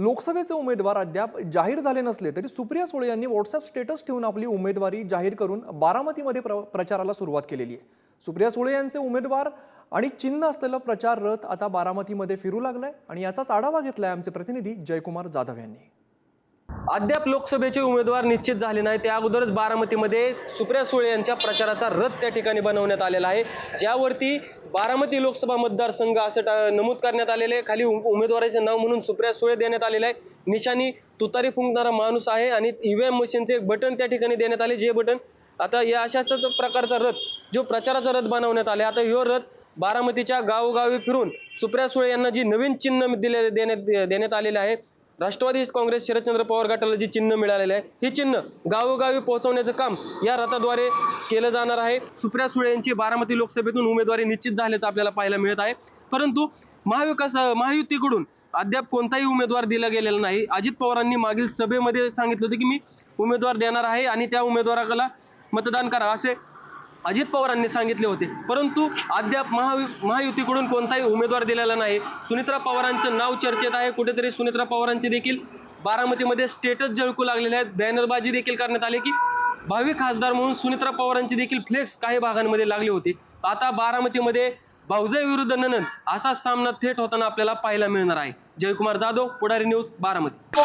लोकसभेचे उमेदवार अद्याप जाहीर झाले नसले तरी सुप्रिया सुळे यांनी व्हॉट्सअप स्टेटस ठेवून आपली उमेदवारी जाहीर करून बारामतीमध्ये प्र प्रचाराला सुरुवात केलेली आहे. सुप्रिया सुळे यांचे उमेदवार आणि चिन्ह असलेला प्रचार रथ आता बारामतीमध्ये फिरू लागलाय आणि याचाच आढावा घेतलाय आमचे प्रतिनिधी जयकुमार जाधव यांनी. अद्याप लोकसभेचे उमेदवार निश्चित झाले नाही त्या अगोदरच बारामतीमध्ये सुप्रिया सुळे यांच्या प्रचाराचा रथ त्या ठिकाणी बनवण्यात आलेला आहे. ज्यावरती बारामती लोकसभा मतदारसंघ असं टा- नमूद करण्यात आलेले आहे. खाली उम- उमेदवाराचे नाव म्हणून सुप्रिया सुळे देण्यात आलेले आहे. निशाणी तुतारी फुंकणारा माणूस आहे आणि ईव्हीएम मशीनचे एक बटन त्या ठिकाणी देण्यात आले जे बटन आता या अशाच प्रकारचा रथ जो प्रचाराचा रथ बनवण्यात आले आता ह्यो रथ बारामतीच्या गावोगावी फिरून सुप्रिया सुळे यांना जी नवीन चिन्ह दिले देण्यात देण्यात आलेले आहे राष्ट्रवादी काँग्रेस शरदचंद्र पवार गटाला जे चिन्ह मिळालेले आहे हे चिन्ह गावोगावी पोहोचवण्याचं काम या रथाद्वारे केलं जाणार आहे. सुप्रिया सुळे यांची बारामती लोकसभेतून उमेदवारी निश्चित झाल्याचं आपल्याला पाहायला मिळत आहे. परंतु महाविकास महायुतीकडून अद्याप कोणताही उमेदवार दिला गेलेला नाही. अजित पवारांनी मागील सभेमध्ये सांगितलं होतं की मी उमेदवार देणार आहे आणि त्या उमेदवाराला मतदान करा असे अजित पवारांनी सांगितले होते. परंतु अद्याप महा महायुतीकडून कोणताही उमेदवार दिलेला नाही. सुनित्रा पवारांचं नाव चर्चेत आहे. कुठेतरी सुनित्रा पवारांचे देखील बारामतीमध्ये स्टेटस झळकू लागलेले आहेत. बॅनरबाजी देखील करण्यात आली की भावी खासदार म्हणून सुनित्रा पवारांची देखील फ्लेक्स काही भागांमध्ये लागली होती. आता बारामतीमध्ये भाऊजय विरुद्ध ननन असा सामना थेट होताना आपल्याला पाहायला मिळणार आहे. जयकुमार जाधव पुढारी न्यूज बारामती.